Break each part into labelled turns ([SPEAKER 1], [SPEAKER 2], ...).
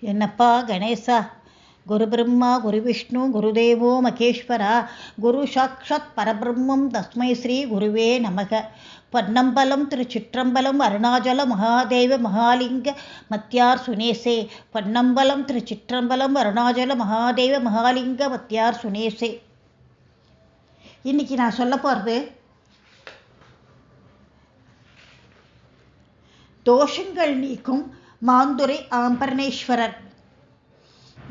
[SPEAKER 1] என்னப்பா கணேசா? குரு பிரம்மா குரு விஷ்ணு குருதேவோ மகேஸ்வரா? குரு சாக்ஷாத் பரபிரம்மம் தஸ்மை ஸ்ரீ குருவே நமக. பொன்னம்பலம் திருச்சிற்றம்பலம் அருணாச்சல மகாதேவ மகாலிங்க மத்தியார் சுனேசே. பொன்னம்பலம் திருச்சிற்றம்பலம் அருணாச்சல மகாதேவ மகாலிங்க மத்தியார் சுனேசே. இன்னைக்கு நான் சொல்ல போகிறது தோஷங்கள் நீக்கும் மாந்துரை ஆம்பர்ணேஸ்வரர்.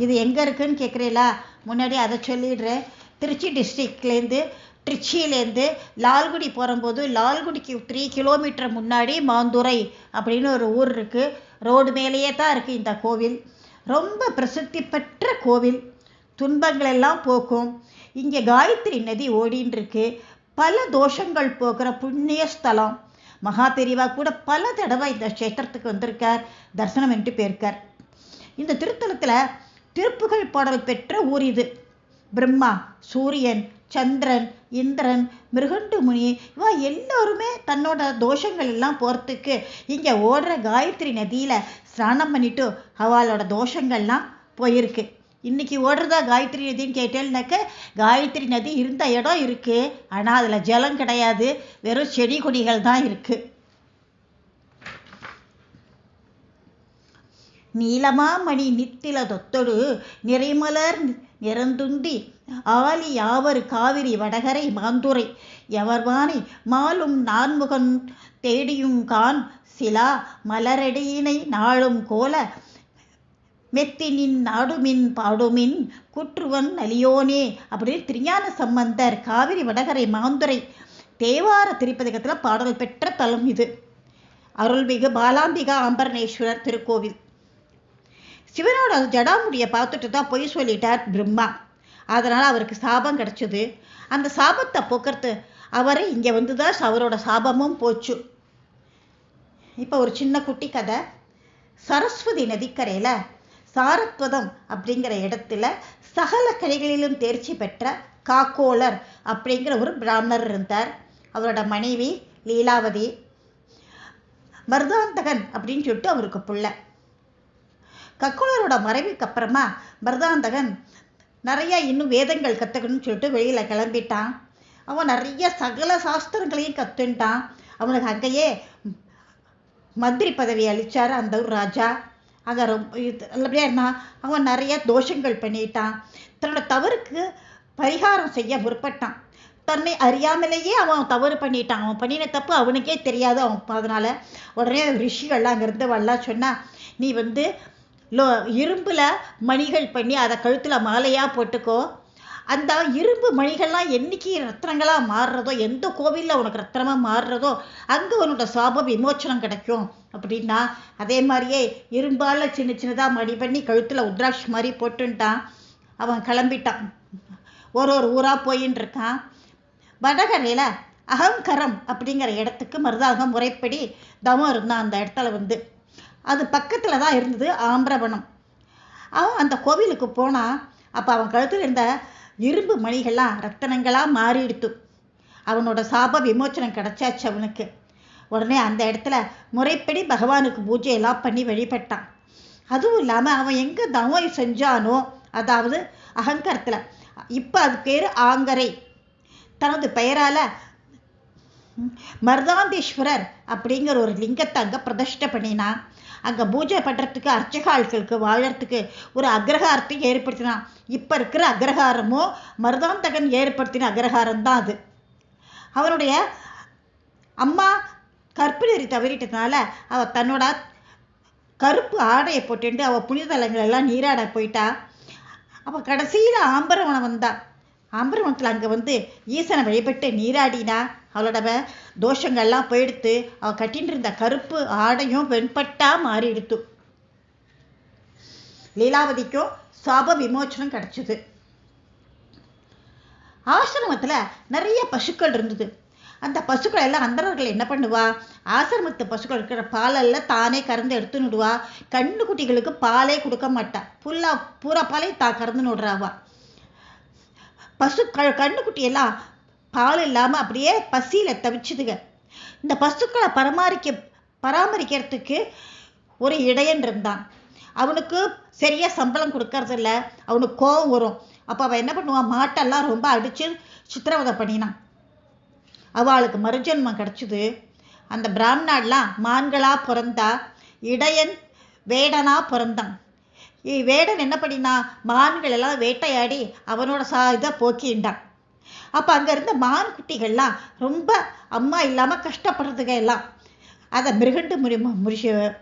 [SPEAKER 1] இது எங்கே இருக்குதுன்னு கேட்குறீங்களா முன்னாடி அதை சொல்லிடுறேன் திருச்சி டிஸ்ட்ரிக்ட்லேருந்து திருச்சியிலேருந்து லால்குடி போகும்போது லால்குடிக்கு த்ரீ கிலோமீட்டர் முன்னாடி மாந்துரை அப்படின்னு ஒரு ஊர் இருக்குது ரோடு மேலேயே தான் இருக்குது இந்த கோவில். ரொம்ப பிரசித்தி பெற்ற கோவில். துன்பங்கள் எல்லாம் போக்கும். இங்கே காயத்ரி நதி ஓடின்னு இருக்கு. பல தோஷங்கள் போக்குற புண்ணிய ஸ்தலம். மகா பெரிவா கூட பல தடவை இந்த கஷேத்திரத்துக்கு வந்திருக்கார் தரிசனம் என்று போயிருக்கார். இந்த திருத்தலத்தில் திருப்புகழ் பாடல் பெற்ற ஊர் இது. பிரம்மா சூரியன் சந்திரன் இந்திரன் மிருகண்டு முனி இவா எல்லோருமே தன்னோட தோஷங்கள் எல்லாம் போகிறதுக்கு இங்கே ஓடுற காயத்ரி நதியில் ஸ்நானம் பண்ணிவிட்டு அவளோட தோஷங்கள்லாம் போயிருக்கு. இன்னைக்கு ஓடுறதா காயத்ரி நதின்னு கேட்டேன்னாக்க காயத்ரி நதி இருந்த இடம் இருக்குது ஆனால் அதில் ஜலம் கிடையாது. வெறும் செடி கொடிகள் தான் இருக்குது நீலமாமணி நித்தில தொத்தொடு நிறைமலர் நிறந்துந்தி ஆலி யாவர் காவிரி வடகரை மாந்துரை எவர்வானை மாலும் நான்முகன் தேடியும் கான் சிலா மலரடியினை நாளும் கோல மெத்தினின் நாடுமின் பாடுமின் குற்றுவன் நலியோனே அப்படின்னு திருஞான சம்பந்தர் காவிரி வடகரை மாந்துரை தேவார திருப்பதிகத்தில் பாடல் பெற்ற தலம் இது. அருள்மிகு பாலாம்பிகா அம்பரணேஸ்வரர் திருக்கோவில். சிவனோட ஜடாமுடியை பார்த்துட்டு தான் பொய் சொல்லிட்டார் பிரம்மா. அதனால் அவருக்கு சாபம் கிடச்சிது. அந்த சாபத்தை போக்குறது அவர் இங்கே வந்து தான் அவரோட சாபமும் போச்சு. இப்போ ஒரு சின்ன குட்டி கதை. சரஸ்வதி நதிக்கரையில் சாரத்வதம் அப்படிங்கிற இடத்துல சகல கலைகளிலும் தேர்ச்சி பெற்ற காக்கோலர் அப்படிங்கிற ஒரு பிராமணர் இருந்தார். அவரோட மனைவி லீலாவதி மருதாந்தகன் அப்படின்னு சொல்லிட்டு அவருக்கு பிள்ளை. கக்கோலரோட மறைவுக்கு அப்புறமா மருதாந்தகன் நிறையா இன்னும் வேதங்கள் கற்றுக்கணும்னு சொல்லிட்டு வெளியில் கிளம்பிட்டான். அவன் நிறைய சகல சாஸ்திரங்களையும் கற்றுன்ட்டான் அவனுக்கு அங்கேயே மந்திரி பதவி அளித்தார் அந்த ஒரு ராஜா. அங்கே ரொம்ப நல்லபடியாக இருந்தான் அவன் நிறைய தோஷங்கள் பண்ணிட்டான். தன்னோட தவறுக்கு பரிகாரம் செய்ய முற்பட்டான். தன்னை அறியாமலேயே அவன் தவறு பண்ணிட்டான். அவன் பண்ணின தப்பு அவனுக்கே தெரியாது. அவன் அதனால் உடனே ரிஷிகள்லாம் அங்கேருந்து வரலாம் சொன்னால் நீ வந்து லோ இரும்பில் மணிகள் பண்ணி அதை கழுத்தில் மாலையாக போட்டுக்கோ. அந்த இரும்பு மணிகள்லாம் என்னைக்கு ரத்னங்களாக மாறுறதோ எந்த கோவிலில் உனக்கு ரத்னமாக மாறுறதோ அங்கே உன்னோட சாப விமோச்சனம் கிடைக்கும். அப்படின்னா அதே மாதிரியே இரும்பால் சின்ன சின்னதாக மடி பண்ணி கழுத்தில் உத்ராட்சி மாதிரி போட்டுன்ட்டான். அவன் கிளம்பிட்டான். ஒரு ஒரு ஊராக போயின்னு இருக்கான் வடகரையில் அகங்கரம் அப்படிங்கிற இடத்துக்கு மருதாகம் முறைப்படி தவம் இருந்தான் அந்த இடத்துல வந்து. அது பக்கத்தில் தான் இருந்தது ஆம்பரவனம். அவன் அந்த கோவிலுக்கு போனான் அப்போ அவன் கழுத்தில் இருந்த இரும்பு மணிகள்லாம் ரத்தனங்களாக மாறிடுத்து. அவனோட சாப விமோச்சனம் கிடைச்சாச்சு அவனுக்கு. உடனே அந்த இடத்துல முறைப்படி பகவானுக்கு பூஜையெல்லாம் பண்ணி வழிபட்டான். அதுவும் இல்லாமல் அவன் எங்கே தவம் செஞ்சானோ அதாவது அகங்கரத்தில் இப்போ அது பேர் ஆங்கரை. தனது பெயரால் மருதாந்தீஸ்வரர் அப்படிங்கிற ஒரு லிங்கத்தை அங்கே பிரதிஷ்டை பண்ணினான். அங்கே பூஜை பண்ணுறதுக்கு அர்ச்சகால்களுக்கு வாழறதுக்கு ஒரு அக்ரஹாரத்தை ஏற்படுத்தினான் இப்போ இருக்கிற அக்ரஹாரமோ மருதாந்தகன் ஏற்படுத்தின அக்ரஹாரம் தான் அது. அவனுடைய அம்மா கற்பிணறி தவறிட்டதுனால அவள் தன்னோட கருப்பு ஆடையை போட்டுட்டு அவள் புனிதலங்கள் எல்லாம் நீராட போயிட்டா. அவள் கடைசியில் ஆம்பரவனம் வந்தாள் ஆம்பரவனத்தில் அங்கே வந்து ஈசனை வழிபட்டு நீராடினா அவளோட தோஷங்கள்லாம் போயிடுத்து அவள் கட்டின்னு இருந்த கருப்பு ஆடையும் வெண்பட்டா மாறிடுத்து. லீலாவதிக்கும் சாப விமோச்சனம் கிடச்சிது. ஆசிரமத்தில் நிறைய பசுக்கள் இருந்தது. அந்த பசுக்கள் எல்லாம் அந்தரர்கள் என்ன பண்ணுவா? ஆசிரமத்து பசுக்கள் இருக்கிற பாலெல்லாம் தானே கறந்து எடுத்து விடுவா. கண்ணு குட்டிகளுக்கு பாலே கொடுக்க மாட்டா. புல்லா பூரா பாலே தா கறந்து விடுறாவா பசு க கண்ணுக்குட்டியெல்லாம் பால் இல்லாமல் அப்படியே பசியில் தவிச்சுதுங்க. இந்த பசுக்களை பராமரிக்க பராமரிக்கிறதுக்கு ஒரு இடையன் இருந்தான். அவனுக்கு சரியாக சம்பளம் கொடுக்கறதில்ல. அவனுக்கு கோவம் வரும். அப்போ அவன் என்ன பண்ணுவான்? மாட்டெல்லாம் ரொம்ப அடித்து சித்திரவதை பண்ணினான். அவளுக்கு மறுஜென்மம் கிடச்சிது. அந்த பிராமணாடெலாம் மான்களாக பிறந்தா இடையன் வேடனாக பிறந்தான். வேடன் என்ன பண்ணினா மான்கள் எல்லாம் வேட்டையாடி அவனோட சா இதை போக்கிண்டான் அப்போ அங்கே இருந்த மான் குட்டிகள்லாம் ரொம்ப அம்மா இல்லாமல் கஷ்டப்படுறதுங்க எல்லாம் அதை மிருகண்டு முனி முனிஷ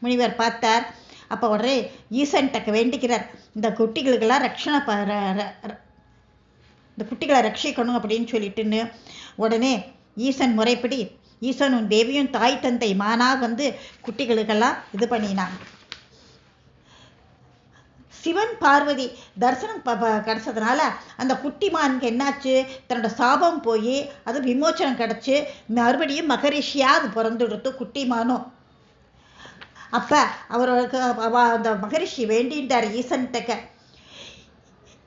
[SPEAKER 1] முனிவர் பார்த்தார். அப்போ உடனே ஈசன்கிட்ட வேண்டிக்கிறார் இந்த குட்டிகளுக்கெல்லாம் ரட்சணை இந்த குட்டிகளை ரட்சிக்கணும் அப்படின்னு சொல்லிட்டுன்னு உடனே ஈசன் முறைப்படி ஈசனும் தேவியும் தாய் தந்தை மானா வந்து குட்டிகளுக்கெல்லாம் இது பண்ணினான் சிவன் பார்வதி தரிசனம் கிடச்சதுனால அந்த குட்டிமானுக்கு என்னாச்சு? தன்னோட சாபம் போய் அது விமோச்சனம் கிடச்சி மறுபடியும் மகரிஷியாக அது பிறந்துடுத்து குட்டிமானும். அப்போ அவருக்கு அந்த மகரிஷி வேண்டின்றார் ஈசன்கிட்ட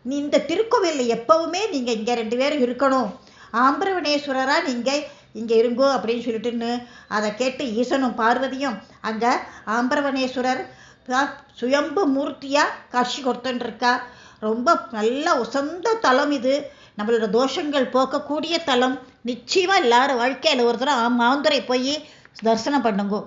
[SPEAKER 1] நீ இந்த திருக்கோவிலில் எப்பவுமே நீங்கள் இங்கே ரெண்டு பேரும் இருக்கணும். ஆம்பரவனேஸ்வரராக நீங்கள் இங்கே இருங்கோ அப்படின்னு சொல்லிட்டுன்னு அதை கேட்டு ஈசனும் பார்வதியும் அங்கே ஆம்பரவனேஸ்வரர் சுயம்பு மூர்த்தியாக காட்சி கொடுத்துட்டுருக்கா ரொம்ப நல்ல உசந்த தலம் இது. நம்மளோட தோஷங்கள் போக்கக்கூடிய தலம் நிச்சயமாக எல்லாரும் வாழ்க்கையில் ஒரு தடவை மாந்துரை போய் தரிசனம் பண்ணுங்கோ.